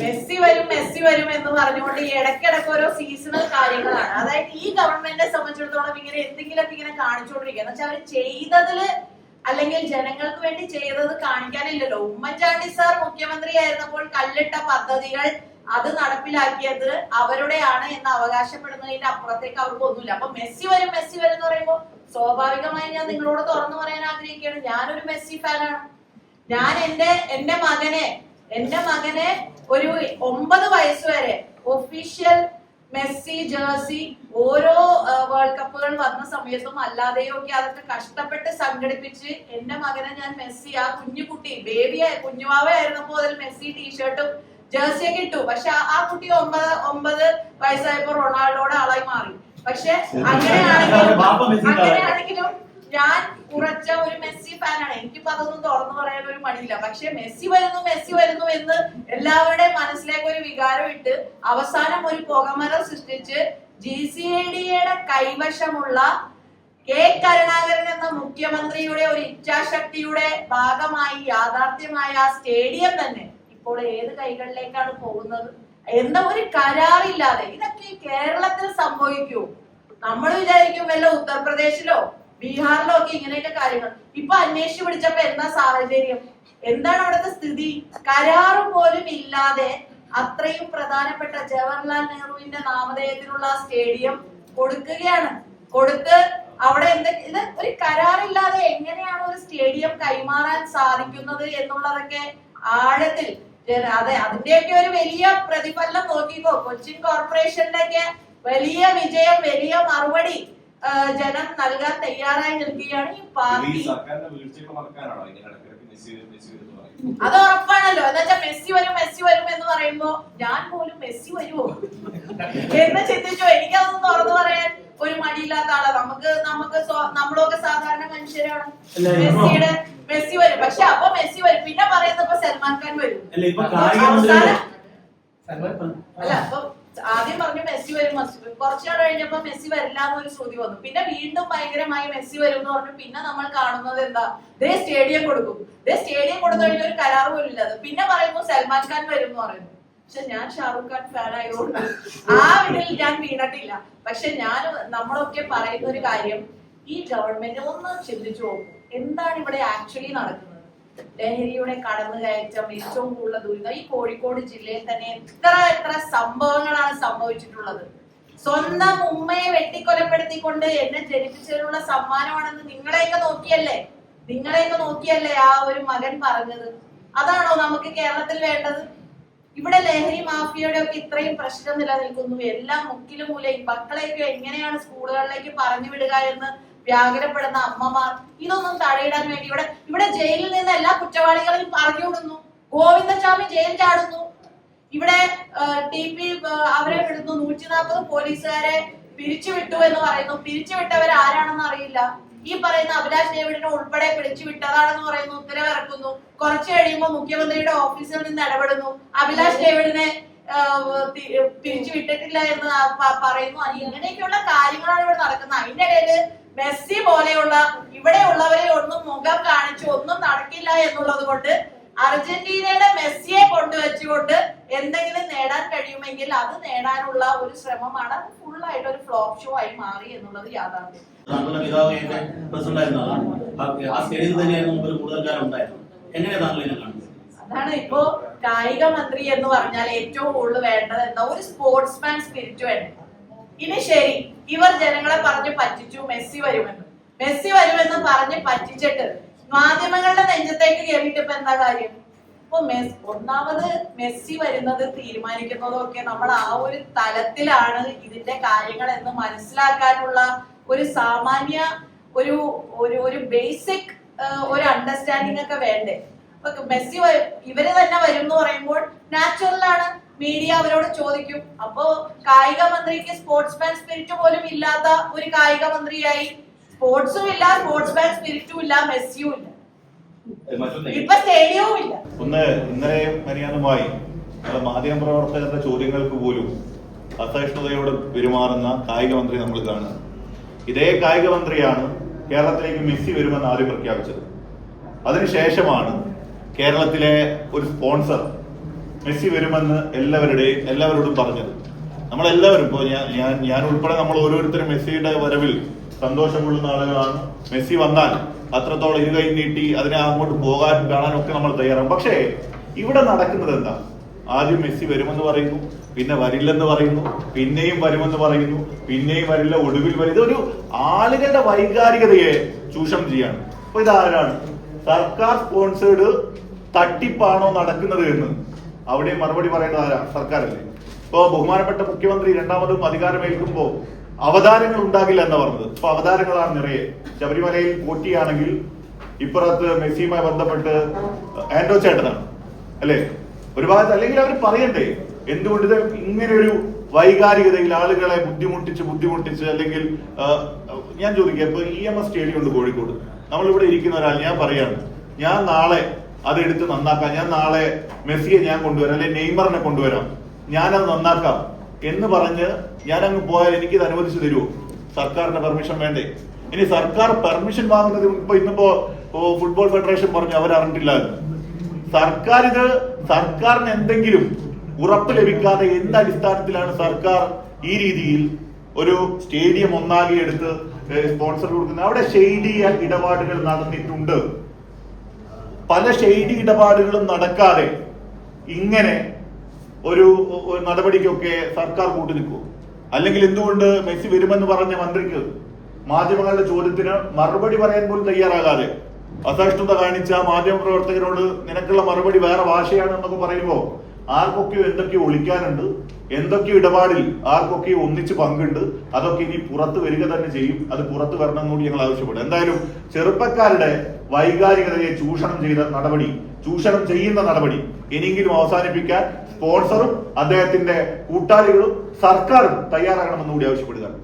Messi വരും Messi വരും എന്ന് പറഞ്ഞുകൊണ്ട് ഈ ഇടയ്ക്കിടയ്ക്ക് ഓരോ സീസണൽ കാര്യങ്ങളാണ്. അതായത് ഈ ഗവൺമെന്റിനെ സംബന്ധിച്ചിടത്തോളം ഇങ്ങനെ എന്തെങ്കിലുമൊക്കെ ഇങ്ങനെ കാണിച്ചുകൊണ്ടിരിക്കുക എന്ന് വെച്ചാൽ അവർ ചെയ്തതിൽ അല്ലെങ്കിൽ ജനങ്ങൾക്ക് വേണ്ടി ചെയ്തത് കാണിക്കാനില്ലല്ലോ. ഉമ്മൻചാണ്ടി സാർ മുഖ്യമന്ത്രി ആയിരുന്നപ്പോൾ കല്ലിട്ട പദ്ധതികൾ അത് നടപ്പിലാക്കിയത് അവരുടെയാണ് എന്ന് അവകാശപ്പെടുന്നതിന്റെ അപ്പുറത്തേക്ക് അവർക്ക് ഒന്നുമില്ല. അപ്പൊ മെസ്സി വരും മെസ്സി വരും എന്ന് പറയുമ്പോൾ സ്വാഭാവികമായി ഞാൻ നിങ്ങളോട് തുറന്നു പറയാൻ ആഗ്രഹിക്കുകയാണ്. ഞാനൊരു മെസ്സി ഫാനാണ് ഞാൻ എന്റെ എന്റെ മകനെ എന്റെ മകനെ ഒരു ഒമ്പത് വയസ്സ് വരെ ഒഫീഷ്യൽ മെസ്സി ജേഴ്സി ഓരോ വേൾഡ് കപ്പുകൾ വന്ന സമയത്തും അല്ലാതെയോ ഒക്കെ അതൊക്കെ കഷ്ടപ്പെട്ട് സംഘടിപ്പിച്ച് എന്റെ മകനെ ഞാൻ മെസ്സി ആ കുഞ്ഞു കുട്ടി ബേബിയായ കുഞ്ഞുവാവയായിരുന്നപ്പോ അതിൽ മെസ്സി ടീഷർട്ടും ജേഴ്സിയൊക്കെ ഇട്ടു. പക്ഷെ ആ- കുട്ടി ഒമ്പത് ഒമ്പത് വയസ്സായപ്പോ റൊണാൾഡോയുടെ ആളായി മാറി. പക്ഷെ അങ്ങനെയാണെങ്കിലും അങ്ങനെയാണെങ്കിലും ഞാൻ ഉറച്ച ഒരു മെസ്സി ഫാനാണ്. എനിക്കിപ്പോ അതൊന്നും തുറന്നു പറയാൻ ഒരു മടിയില്ല. പക്ഷെ മെസ്സി വരുന്നു മെസ്സി വരുന്നു എന്ന് എല്ലാവരുടെയും മനസ്സിലേക്ക് ഒരു വികാരം ഇട്ട് അവസാനം ഒരു പുകമരം സൃഷ്ടിച്ച് ജി സി ഐ ഡിയുടെ കൈവശമുള്ള കെ കരുണാകരൻ എന്ന മുഖ്യമന്ത്രിയുടെ ഒരു ഇച്ഛാശക്തിയുടെ ഭാഗമായി യാഥാർത്ഥ്യമായ ആ സ്റ്റേഡിയം തന്നെ ഇപ്പോൾ ഏത് കൈകളിലേക്കാണ് പോകുന്നത്? എന്ന ഒരു കരാറില്ലാതെ ഇതൊക്കെ കേരളത്തിൽ സംഭവിക്കൂ. നമ്മൾ വിചാരിക്കും വല്ല ഉത്തർപ്രദേശിലോ ബീഹാറിലോ ഒക്കെ ഇങ്ങനെയൊക്കെ കാര്യങ്ങൾ. ഇപ്പൊ അന്വേഷിച്ചു പിടിച്ചപ്പോ എന്താ സാഹചര്യം? എന്താണ് അവിടുത്തെ സ്ഥിതി? കരാറ് പോലും ഇല്ലാതെ അത്രയും പ്രധാനപ്പെട്ട ജവഹർലാൽ നെഹ്റുവിന്റെ നാമധേയത്തിലുള്ള സ്റ്റേഡിയം കൊടുക്കുകയാണ്. കൊടുത്ത് അവിടെ എന്ത് ഇത് ഒരു കരാറില്ലാതെ എങ്ങനെയാണ് ഒരു സ്റ്റേഡിയം കൈമാറാൻ സാധിക്കുന്നത് എന്നുള്ളതൊക്കെ ആഴത്തിൽ അതെ അതിന്റെയൊക്കെ ഒരു വലിയ പ്രതിഫലനം നോക്കിക്കോ. കൊച്ചിൻ കോർപ്പറേഷന്റെ ഒക്കെ വലിയ വിജയം വലിയ മറുപടി ജനം നൽകാൻ തയ്യാറായി നിൽക്കുകയാണ് ഈ പാർട്ടി. അത് ഉറപ്പാണല്ലോ. എന്താ വെച്ചാൽ മെസ്സി വരും മെസ്സി വരും എന്ന് പറയുമ്പോ ഞാൻ പോലും മെസ്സി വരുമോ എന്ന് ചിന്തിച്ചോ. എനിക്കതൊന്നും തുറന്നു പറയാൻ ഒരു മടിയില്ലാത്ത ആളാ. നമുക്ക് നമുക്ക് നമ്മളൊക്കെ സാധാരണ മനുഷ്യരാണ്. മെസ്സിയുടെ മെസ്സി വരും. പക്ഷെ അപ്പൊ മെസ്സി വരും. പിന്നെ പറയുന്നത് ഇപ്പൊ സൽമാൻ ഖാൻ വരും. അവസാനം- അല്ല അപ്പൊ ആദ്യം പറഞ്ഞു മെസ്സി വരും മെസ്സി വരും. കുറച്ചുനാൾ കഴിഞ്ഞപ്പോ മെസ്സി വരില്ല എന്നൊരു ശ്രുതി വന്നു. പിന്നെ വീണ്ടും ഭയങ്കരമായി മെസ്സി വരും എന്ന് പറഞ്ഞു. പിന്നെ നമ്മൾ കാണുന്നത് എന്താ? ദേ സ്റ്റേഡിയം കൊടുക്കും. ദേ സ്റ്റേഡിയം കൊടുത്തു കഴിഞ്ഞ ഒരു കരാർ പോലും ഇല്ലാതെ പിന്നെ പറയുന്നു സൽമാൻ ഖാൻ വരും എന്ന് പറയുന്നു. പക്ഷെ ഞാൻ ഷാറുഖ് ഖാൻ ഫാൻ ആയതുകൊണ്ട് ആ ഇതിൽ ഞാൻ വീണിട്ടില്ല. പക്ഷെ ഞാൻ നമ്മളൊക്കെ പറയുന്ന ഒരു കാര്യം ഈ ഗവൺമെന്റ് ഒന്ന് ചിന്തിച്ചു നോക്കും. എന്താണ് ഇവിടെ ആക്ച്വലി നടക്കുന്നത്? ലഹരിയുടെ കടന്നുകയറ്റം ഏറ്റവും കൂടുതൽ ദുരിതം. ഈ കോഴിക്കോട് ജില്ലയിൽ തന്നെ എത്ര എത്ര സംഭവങ്ങളാണ് സംഭവിച്ചിട്ടുള്ളത്. സ്വന്തം ഉമ്മയെ വെട്ടിക്കൊലപ്പെടുത്തിക്കൊണ്ട് എന്നെ ജനിപ്പിച്ചതിനുള്ള സമ്മാനമാണെന്ന് നിങ്ങളെയൊക്കെ നോക്കിയല്ലേ? നിങ്ങളെയൊക്കെ നോക്കിയല്ലേ ആ ഒരു മകൻ പറഞ്ഞത്? അതാണോ നമുക്ക് കേരളത്തിൽ വേണ്ടത്? ഇവിടെ ലഹരി മാഫിയയുടെ ഒക്കെ ഇത്രയും പ്രശ്നം നിലനിൽക്കുന്നു. എല്ലാം മുക്കിലും മൂലയും. മക്കളെയൊക്കെ എങ്ങനെയാണ് സ്കൂളുകളിലേക്ക് പറഞ്ഞു വിടുക എന്ന് വ്യാകുലപ്പെടുന്ന അമ്മമാർ. ഇതൊന്നും തടയിടാൻ വേണ്ടി ഇവിടെ ഇവിടെ ജയിലിൽ നിന്ന് എല്ലാ കുറ്റവാളികളെയും പറഞ്ഞു വിടുന്നു ഗോവിന്ദസ്വാമി ജയിൽ ചാടുന്നു. ഇവിടെ ടി പി അവരെ വിടുന്നു. നൂറ്റി നാൽപ്പത് പോലീസുകാരെ പിരിച്ചുവിട്ടു എന്ന് പറയുന്നു. പിരിച്ചുവിട്ടവർ ആരാണെന്ന് അറിയില്ല. ഈ പറയുന്ന അഭിലാഷ് ഡേവിഡിനെ ഉൾപ്പെടെ പിടിച്ചു വിട്ടതാണെന്ന് പറയുന്നു. ഉത്തരവിറക്കുന്നു. കുറച്ചു കഴിയുമ്പോൾ മുഖ്യമന്ത്രിയുടെ ഓഫീസിൽ നിന്ന് ഇടപെടുന്നു. അഭിലാഷ് ഡേവിഡിനെ പിരിച്ചു വിട്ടിട്ടില്ല എന്ന് പറയുന്നു. അങ്ങനെയൊക്കെയുള്ള കാര്യങ്ങളാണ് ഇവിടെ നടക്കുന്നത്. അതിന്റെ ഇടയിൽ മെസ്സി പോലെയുള്ള ഇവിടെ ഉള്ളവരെ ഒന്നും മുഖം കാണിച്ചു ഒന്നും നടക്കില്ല എന്നുള്ളത് കൊണ്ട് അർജന്റീനയുടെ മെസ്സിയെ കൊണ്ടുവച്ചുകൊണ്ട് എന്തെങ്കിലും നേടാൻ കഴിയുമെങ്കിൽ അത് നേടാനുള്ള ഒരു ശ്രമമാണ്. ഫുൾ ആയിട്ട് ഒരു ഫ്ലോപ്പ് ഷോ ആയി മാറി എന്നുള്ളത് യാഥാർത്ഥ്യം. താങ്കളുടെ പിതാവ് എന്റെ പ്രസിഡന്റ് ആയിരുന്ന ആ- ആ സ്റ്റേഡിയത്തിൽ തന്നെയായിരുന്നു മുമ്പ് കൂടുതൽ കാലം ഉണ്ടായിരുന്നത്. എങ്ങനെയാ താങ്കൾ ഇതിനെ കാണുന്നത്? അതാണ് ഇപ്പോ കായിക മന്ത്രി എന്ന് പറഞ്ഞാൽ ഏറ്റവും കൂടുതൽ വേണ്ടത് എന്താ? ഒരു സ്പോർട്സ്മാൻ സ്പിരിറ്റ് വേണം ഇനി ശരി ഇവർ ജനങ്ങളെ പറഞ്ഞ് പറ്റിച്ചു മെസ്സി വരുമെന്ന്. മെസ്സി വരുമെന്ന് പറഞ്ഞ് പറ്റിച്ചിട്ട് മാധ്യമങ്ങളുടെ നെഞ്ചത്തേക്ക് കയറിയിട്ട് ഇപ്പൊ എന്താ കാര്യം? ഇപ്പൊ മെസ് ഒന്നാമത് മെസ്സി വരുന്നത് തീരുമാനിക്കുന്നതും ഒക്കെ നമ്മൾ ആ ഒരു തലത്തിലാണ് ഇതിന്റെ കാര്യങ്ങൾ എന്ന് മനസ്സിലാക്കാനുള്ള ഒരു സാമാന്യ ഒരു ഒരു ഒരു ബേസിക് ഒരു അണ്ടർസ്റ്റാൻഡിങ് ഒക്കെ വേണ്ടേ? മെസ്സി ഇവർ തന്നെ വരും എന്ന് പറയുമ്പോൾ നാച്ചുറൽ ആണ്. മീഡിയ അവരോട് ചോദിക്കും. അപ്പോ കായിക മന്ത്രിക്ക് സ്പോർട്സ്മാൻ സ്പിരിറ്റ് പോലും ഇല്ലാത്ത ഒരു കായിക മന്ത്രിയായി സ്പോർട്സും ഇല്ല സ്പോർട്സ്മാൻ സ്പിരിറ്റും ഇല്ല മെസ്സിയും ഇല്ല. ഇപ്പൊ സ്റ്റേഡിയവും ഇല്ല. ഒന്ന് ഇന്നലെ മര്യാദമായി മാധ്യമ പ്രവർത്തകരുടെ ചോദ്യങ്ങൾക്ക് പോലും അസഹിഷ്ണുതയോട് പെരുമാറുന്ന കായിക മന്ത്രി നമ്മൾ കാണുക. ഇതേ കായിക മന്ത്രിയാണ് കേരളത്തിലേക്ക് മെസ്സി വരുമെന്ന് ആദ്യം പ്രഖ്യാപിച്ചത്. അതിനുശേഷമാണ് കേരളത്തിലെ ഒരു സ്പോൺസർ മെസ്സി വരുമെന്ന് എല്ലാവരുടെയും എല്ലാവരോടും പറഞ്ഞത്. നമ്മളെല്ലാവരും ഇപ്പോൾ ഞാൻ ഞാൻ ഞാൻ ഉൾപ്പെടെ നമ്മൾ ഓരോരുത്തരും മെസ്സിയുടെ വരവിൽ സന്തോഷം കൊള്ളുന്ന ആളുകളാണ്. മെസ്സി വന്നാൽ അത്രത്തോളം ഇരുകൈ നീട്ടി അതിനെ അങ്ങോട്ട് പോകാൻ കാണാനൊക്കെ നമ്മൾ തയ്യാറാണ് പക്ഷേ ഇവിടെ നടക്കുന്നത് എന്താ? ആദ്യം മെസ്സി വരുമെന്ന് പറയുന്നു പിന്നെ വരില്ലെന്ന് പറയുന്നു പിന്നെയും വരുമെന്ന് പറയുന്നു പിന്നെയും വരില്ല ഒടുവിൽ വരും ഇതൊരു ആളുകളുടെ വൈകാരികതയെ ചൂഷണം ചെയ്യാണ്. അപ്പൊ ഇതാരാണ്? സർക്കാർ സ്പോൺസേഡ് തട്ടിപ്പാണോ നടക്കുന്നത് എന്ന്. അവിടെ മറുപടി പറയേണ്ടത് ആരാ? സർക്കാരല്ലേ. ഇപ്പോ ബഹുമാനപ്പെട്ട മുഖ്യമന്ത്രി രണ്ടാമതും അധികാരമേൽക്കുമ്പോൾ അവതാരങ്ങൾ ഉണ്ടാകില്ല എന്ന് പറഞ്ഞത്. ഇപ്പൊ അവതാരങ്ങളാണ് നിറയെ. ശബരിമലയിൽ പോറ്റിയാണെങ്കിൽ ഇപ്പുറത്ത് മെസ്സിയുമായി ബന്ധപ്പെട്ട് ആൻഡോ ചേട്ടനാണ്. അല്ലേ? ഒരു ഭാഗത്ത് അല്ലെങ്കിൽ അവർ പറയണ്ടേ? എന്തുകൊണ്ട് ഇത് ഇങ്ങനെ ഒരു വൈകാരികതയിൽ ആളുകളെ ബുദ്ധിമുട്ടിച്ച് ബുദ്ധിമുട്ടിച്ച് അല്ലെങ്കിൽ ഞാൻ ചോദിക്കാം. ഇപ്പൊ ഇ എം എസ് സ്റ്റേഡിയം ഉണ്ട് കോഴിക്കോട്. നമ്മളിവിടെ ഇരിക്കുന്ന ഒരാൾ ഞാൻ പറയാണ് ഞാൻ നാളെ അത് എടുത്ത് നന്നാക്കാം. ഞാൻ നാളെ മെസ്സിയെ ഞാൻ കൊണ്ടുവരാം അല്ലെ നെയ്മറിനെ കൊണ്ടുവരാം. ഞാനത് നന്നാക്കാം എന്ന് പറഞ്ഞ് ഞാൻ അങ്ങ് പോയാൽ ഇത് അനുവദിച്ചു തരുമോ സർക്കാരിന്റെ പെർമിഷൻ വേണ്ടേ? ഇനി സർക്കാർ പെർമിഷൻ വാങ്ങുന്നത് ഇപ്പൊ ഇന്നിപ്പോ ഫുട്ബോൾ ഫെഡറേഷൻ പറഞ്ഞു അവർ അറിഞ്ഞിട്ടില്ല സർക്കാർ ഇത് സർക്കാരിന് എന്തെങ്കിലും ഉറപ്പ് ലഭിക്കാതെ എന്ത് അടിസ്ഥാനത്തിലാണ് സർക്കാർ ഈ രീതിയിൽ ഒരു സ്റ്റേഡിയം ഒന്നാകെ എടുത്ത് സ്പോൺസർ കൊടുക്കുന്നത്? അവിടെ ഷെയ്ഡി ഇടപാടുകൾ നടന്നിട്ടുണ്ട്. പല ഷെയ്ഡി ഇടപാടുകളും നടക്കാതെ ഇങ്ങനെ ഒരു നടപടിക്കൊക്കെ സർക്കാർ കൂട്ടു നിൽക്കും അല്ലെങ്കിൽ എന്തുകൊണ്ട് മെസ്സി വരുമെന്ന് പറഞ്ഞ മന്ത്രിക്ക് മാധ്യമങ്ങളുടെ ചോദ്യത്തിന് മറുപടി പറയാൻ പോലും തയ്യാറാകാതെ അസഹിഷ്ണുത കാണിച്ച മാധ്യമ പ്രവർത്തകരോട് നിനക്കുള്ള മറുപടി വേറെ ഭാഷയാണ് എന്നൊക്കെ പറയുമ്പോൾ ആർക്കൊക്കെയോ എന്തൊക്കെയോ ഒളിക്കാനുണ്ട് എന്തൊക്കെയോ ഇടപാടിൽ ആർക്കൊക്കെയോ ഒന്നിച്ച് പങ്കുണ്ട് അതൊക്കെ ഇനി പുറത്ത് വരിക തന്നെ ചെയ്യും. അത് പുറത്ത് വരണം എന്നുകൂടി ഞങ്ങൾ ആവശ്യപ്പെടും. എന്തായാലും ചെറുപ്പക്കാരുടെ വൈകാരികതയെ ചൂഷണം ചെയ്ത നടപടി ചൂഷണം ചെയ്യുന്ന നടപടി ഇനിയെങ്കിലും അവസാനിപ്പിക്കാൻ സ്പോൺസറും അദ്ദേഹത്തിന്റെ കൂട്ടാളികളും സർക്കാരും തയ്യാറാകണമെന്നുകൂടി ആവശ്യപ്പെടുകയാണ്.